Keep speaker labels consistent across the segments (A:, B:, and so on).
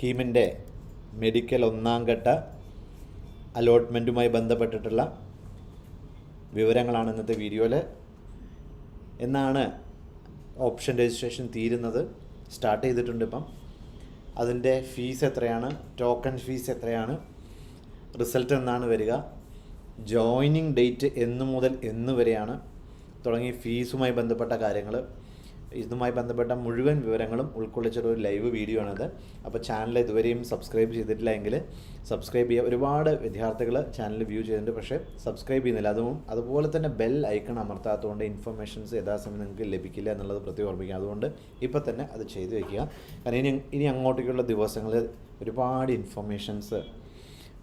A: സ്കീമിന്റെ medical ഒന്നാം ഘട്ട അലോട്ട്മെന്റുമായി ബന്ധപ്പെട്ടിട്ടുള്ള വിവരങ്ങളാണ് ഇന്നത്തെ വീഡിയോയിൽ എന്നാണ് ഓപ്ഷൻ രജിസ്ട്രേഷൻ തീരുന്നത്. സ്റ്റാർട്ട് ചെയ്തിട്ടുണ്ട് ഇപ്പം. അതിന്റെ ഫീസ് എത്രയാണ്? ടോക്കൺ ഫീസ് എത്രയാണ്? റിസൾട്ട് എന്നാണ് വരിക. ജോയിനിങ് ഡേറ്റ് എന്നു മുതൽ എന്ന് വരെയാണ് തുടങ്ങി ഫീസുമായി ബന്ധപ്പെട്ട കാര്യങ്ങൾ ഇതുമായി ബന്ധപ്പെട്ട മുഴുവൻ വിവരങ്ങളും ഉൾക്കൊള്ളിച്ചൊരു ലൈവ് വീഡിയോ ആണത്. അപ്പോൾ ചാനൽ ഇതുവരെയും സബ്സ്ക്രൈബ് ചെയ്തിട്ടില്ല എങ്കിൽ സബ്സ്ക്രൈബ് ചെയ്യുക ഒരുപാട് വിദ്യാർത്ഥികൾ ചാനൽ വ്യൂ ചെയ്തിട്ടുണ്ട് പക്ഷേ സബ്സ്ക്രൈബ് ചെയ്യുന്നില്ല. അതും അതുപോലെ തന്നെ ബെൽ ഐക്കൺ അമർത്താത്തതുകൊണ്ട് ഇൻഫർമേഷൻസ് യഥാസമയം നിങ്ങൾക്ക് ലഭിക്കില്ല എന്നുള്ളത് പ്രത്യേകം ഓർമ്മിക്കുക. അതുകൊണ്ട് ഇപ്പോൾ തന്നെ അത് ചെയ്തു വയ്ക്കുക കാരണം ഇനി ഇനി അങ്ങോട്ടേക്കുള്ള ദിവസങ്ങളിൽ ഒരുപാട് ഇൻഫർമേഷൻസ്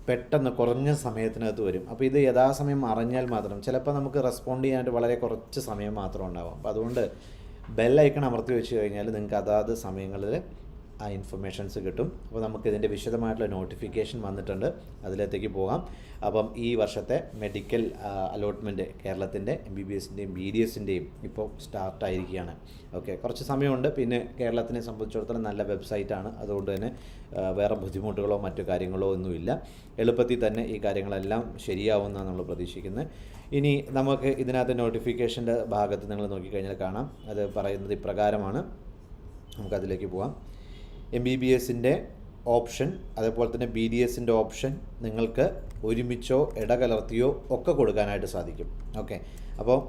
A: പെട്ടെന്ന് കുറഞ്ഞ സമയത്തിനകത്ത് വരും. അപ്പോൾ ഇത് യഥാസമയം അറിഞ്ഞാൽ മാത്രം ചിലപ്പോൾ നമുക്ക് റെസ്പോണ്ട് ചെയ്യാനായിട്ട് വളരെ കുറച്ച് സമയം മാത്രം ഉണ്ടാവും. അപ്പോൾ അതുകൊണ്ട് ബെൽ ഐക്കൺ അമർത്തി വെച്ച് കഴിഞ്ഞാൽ നിങ്ങൾക്ക് അതാത് സമയങ്ങളിൽ ആ ഇൻഫർമേഷൻസ് കിട്ടും. അപ്പോൾ നമുക്കിതിന്റെ വിശദമായിട്ടുള്ള നോട്ടിഫിക്കേഷൻ വന്നിട്ടുണ്ട്. അതിലേക്ക് പോകാം. അപ്പം ഈ വർഷത്തെ മെഡിക്കൽ അലോട്ട്മെന്റ് കേരളത്തിന്റെ എം ബി ബി എസിന്റെയും ബി ഡി എസിന്റെയും ഇപ്പോൾ സ്റ്റാർട്ടായിരിക്കുകയാണ് ഓക്കെ കുറച്ച് സമയമുണ്ട്. പിന്നെ കേരളത്തിനെ സംബന്ധിച്ചിടത്തോളം നല്ല വെബ്സൈറ്റാണ് അതുകൊണ്ട് തന്നെ വേറെ ബുദ്ധിമുട്ടുകളോ മറ്റു കാര്യങ്ങളോ ഒന്നുമില്ല. എളുപ്പത്തിൽ തന്നെ ഈ കാര്യങ്ങളെല്ലാം ശരിയാവുമെന്നാണ് നമ്മൾ പ്രതീക്ഷിക്കുന്നത്. ഇനി നമുക്ക് ഇതിനകത്ത് നോട്ടിഫിക്കേഷന്റെ ഭാഗത്ത് നിങ്ങൾ നോക്കിക്കഴിഞ്ഞാൽ കാണാം. അത് പറയുന്നത് ഇപ്രകാരമാണ്. നമുക്കതിലേക്ക് പോകാം. എം ബി ബി എസിന്റെ ഓപ്ഷൻ അതേപോലെ തന്നെ ബി ഡി എസിന്റെ ഓപ്ഷൻ നിങ്ങൾക്ക് ഒരുമിച്ചോ ഇടകലർത്തിയോ ഒക്കെ കൊടുക്കാനായിട്ട് സാധിക്കും. ഓക്കെ അപ്പോൾ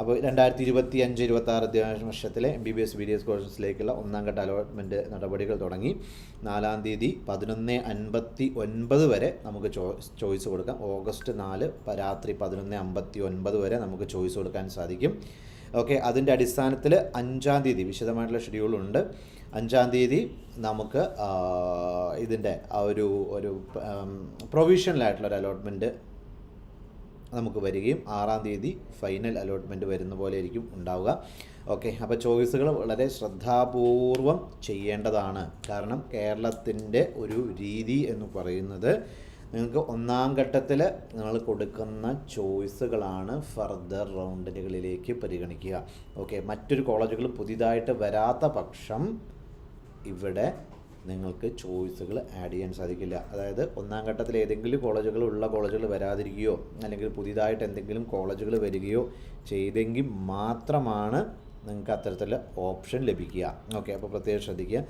A: അപ്പോൾ രണ്ടായിരത്തി ഇരുപത്തി അഞ്ച് ഇരുപത്തി ആറ് അധ്യയന വർഷത്തിലെ M B B S B D S കോഴ്സസിലേക്കുള്ള ഒന്നാം ഘട്ട അലോട്ട്മെന്റ് നടപടികൾ തുടങ്ങി. നാലാം തീയതി പതിനൊന്ന് അൻപത്തി ഒൻപത് വരെ നമുക്ക് ചോയ്സ് കൊടുക്കാം. ഓഗസ്റ്റ് നാല് രാത്രി പതിനൊന്ന് അമ്പത്തി ഒൻപത് വരെ നമുക്ക് ചോയ്സ് കൊടുക്കാൻ സാധിക്കും. ഓക്കെ അതിന്റെ അടിസ്ഥാനത്തിൽ അഞ്ചാം തീയതി വിശദമായിട്ടുള്ള ഷെഡ്യൂളുണ്ട് അഞ്ചാം തീയതി നമുക്ക് ഇതിന്റെ ആ ഒരു ഒരു പ്രൊവിഷണലായിട്ടുള്ള ഒരു അലോട്ട്മെന്റ് നമുക്ക് വരികയും ആറാം തീയതി ഫൈനൽ അലോട്ട്മെന്റ് വരുന്ന പോലെ ആയിരിക്കും ഉണ്ടാവുക. ഓക്കെ അപ്പോൾ ചോയ്സുകൾ വളരെ ശ്രദ്ധാപൂർവം ചെയ്യേണ്ടതാണ്. കാരണം കേരളത്തിന്റെ ഒരു രീതി എന്ന് പറയുന്നത് നിങ്ങൾക്ക് ഒന്നാം ഘട്ടത്തിൽ നിങ്ങൾ കൊടുക്കുന്ന ചോയ്സുകളാണ് ഫർദർ റൗണ്ടുകളിലേക്ക് പരിഗണിക്കുക. ഓക്കെ മറ്റൊരു കോളേജുകൾ പുതിയതായിട്ട് വരാത്ത പക്ഷം ഇവിടെ നിങ്ങൾക്ക് ചോയ്സുകൾ ആഡ് ചെയ്യാൻ സാധിക്കില്ല. അതായത് ഒന്നാം ഘട്ടത്തിൽ ഏതെങ്കിലും കോളേജുകൾ ഉള്ള കോളേജുകൾ വരാതിരിക്കുകയോ അല്ലെങ്കിൽ പുതിയതായിട്ട് എന്തെങ്കിലും കോളേജുകൾ വരികയോ ചെയ്തെങ്കിൽ മാത്രമാണ് നിങ്ങൾക്ക് അത്തരത്തിലുള്ള ഓപ്ഷൻ ലഭിക്കുക. ഓക്കെ അപ്പോൾ പ്രത്യേകം ശ്രദ്ധിക്കുക.